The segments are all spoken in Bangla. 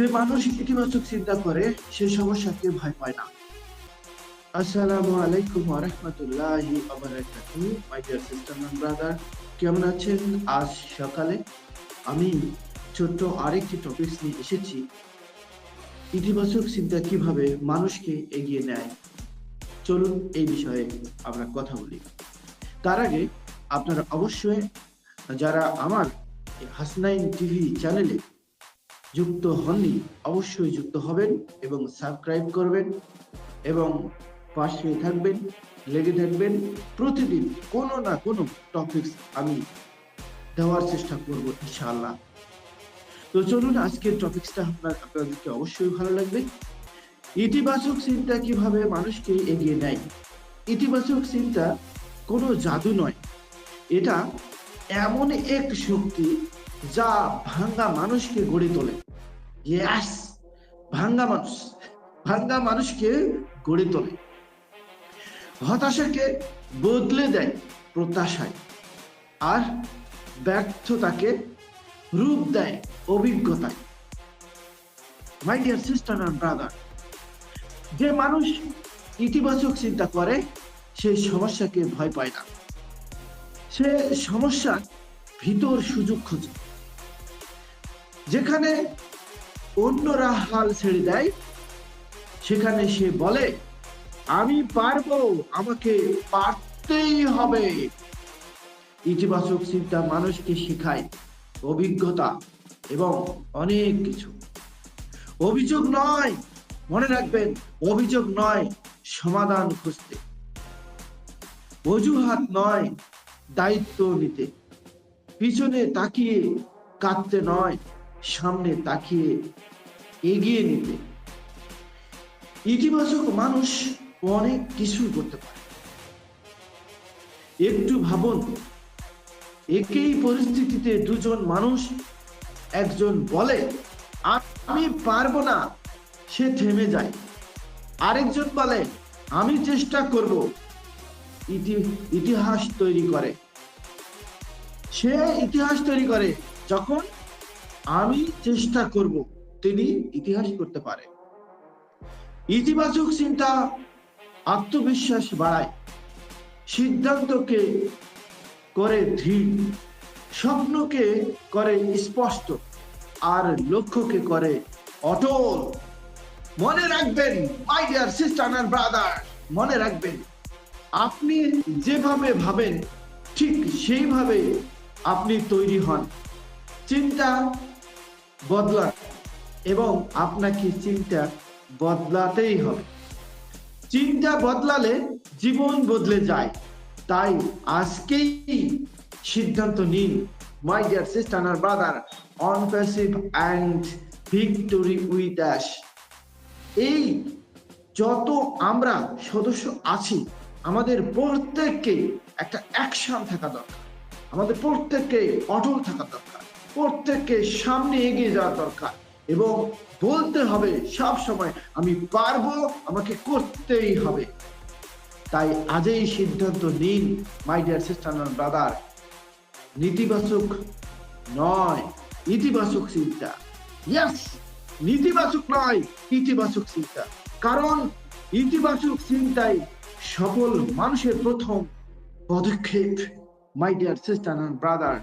যে মানুষ ইতিবাচক চিন্তা করে, সে সমস্যাকে ভয় পায় না। আসসালামু আলাইকুম ওয়া রাহমাতুল্লাহি ওয়া বারাকাতুহু, মাই ডিয়ার সিস্টার ব্রাদার, কেমন আছেন? আজ সকালে আমি ছোট্ট আরেকটি টপিকস নিয়ে এসেছি। ইতিবাচক চিন্তা কীভাবে মানুষকে এগিয়ে নেয়? চলুন এই বিষয়ে আমরা কথা বলি। তার আগে আপনারা অবশ্যই যারা আমার হাসনাইন টিভি চ্যানেলে যুক্ত হননি, অবশ্যই যুক্ত হবেন এবং সাবস্ক্রাইব করবেন এবং পাশে থাকবেন, লেগে থাকবেন। প্রতিদিন কোনো না কোনো টপিকস আমি দেওয়ার চেষ্টা করব ইনশাআল্লাহ। তো চলুন আজকের টপিকসটা আপনার, আপনাদেরকে অবশ্যই ভালো লাগবে। ইতিবাচক চিন্তা কীভাবে মানুষকে এগিয়ে নেয়? ইতিবাচক চিন্তা কোনো জাদু নয়। এটা এমন এক শক্তি যা ভাঙ্গা মানুষকে গড়ে তোলে। ইয়েস ভাঙ্গা মানুষ, ভাঙ্গা মানুষকে গড়ে তোলে। হতাশাকে বদলে দেয়, প্রত্যাশায়। আর ব্যর্থতাকে রূপ দেয়, অভিজ্ঞতায়। My dear sister and brother যে মানুষ ইতিবাচক চিন্তা করে, সে সমস্যাকে ভয় পায় না। সে সমস্যার ভিতর সুযোগ খোঁজে। যেখানে অন্যরা হাল ছেড়ে দেয়, সেখানে সে বলে, আমি পারব, আমাকে পারতেই হবে। ইতিবাচক চিন্তা মানুষকে শেখায় অভিজ্ঞতা এবং অনেক কিছু। অভিযোগ নয়, মনে রাখবেন, অভিযোগ নয়, সমাধান খুঁজতে। অজুহাত নয়, দায়িত্ব নিতে। পিছনে তাকিয়ে কাঁদতে নয়। সামনে তাকিয়ে এগিয়ে নিতে। ইতিবাচক মানুষ অনেক কিছু করতে পারে। একটু ভাবুন, একই পরিস্থিতিতে দুজন মানুষ একজন বলে, আমি পারব না। সে থেমে যায়। আরেকজন বলে, আমি চেষ্টা করব। ইতিহাস তৈরি করে। সে ইতিহাস তৈরি করে যখন আমি চেষ্টা করব তিনি ইতিহাস করতে পারে। ইতিবাচক চিন্তা, আত্মবিশ্বাস বাড়ায়, সিদ্ধান্তকে করে ধীর, স্বপ্নকে করে স্পষ্ট, আর লক্ষ্যকে করে অটল। মনে রাখবেন my dear sister and brother মনে রাখবেন, আপনি যেভাবে ভাবেন, ঠিক সেইভাবে আপনি তৈরি হন। চিন্তা বদলা এবং আপনাকে চিন্তা বদলাতেই হবে। চিন্তা বদলালে জীবন বদলে যায়। তাই আজকেই সিদ্ধান্ত নিন my dear sister R brother on passive and victory with এই যত আমরা সদস্য আছি, আমাদের প্রত্যেককে একটা অ্যাকশন থাকা দরকার। আমাদের প্রত্যেককে অটল থাকা দরকার। প্রত্যেককে সামনে এগিয়ে যাওয়া দরকার। এবং বলতে হবে, সব সময় আমি পারব, আমাকে করতেই হবে। তাই আজই সিদ্ধান্ত নিন মাই ডিয়ার সিস্টার ব্রাদার নেতিবাচক নয়, ইতিবাচক চিন্তা। ইয়াস নেতিবাচক নয়, ইতিবাচক চিন্তা। কারণ ইতিবাচক চিন্তাই সকল মানুষের প্রথম পদক্ষেপ মাই ডিয়ার সিস্টার ব্রাদার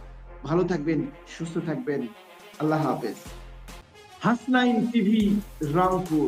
ভালো থাকবেন সুস্থ থাকবেন। আল্লাহ হাফেজ। হাসনাইন টিভি রংপুর।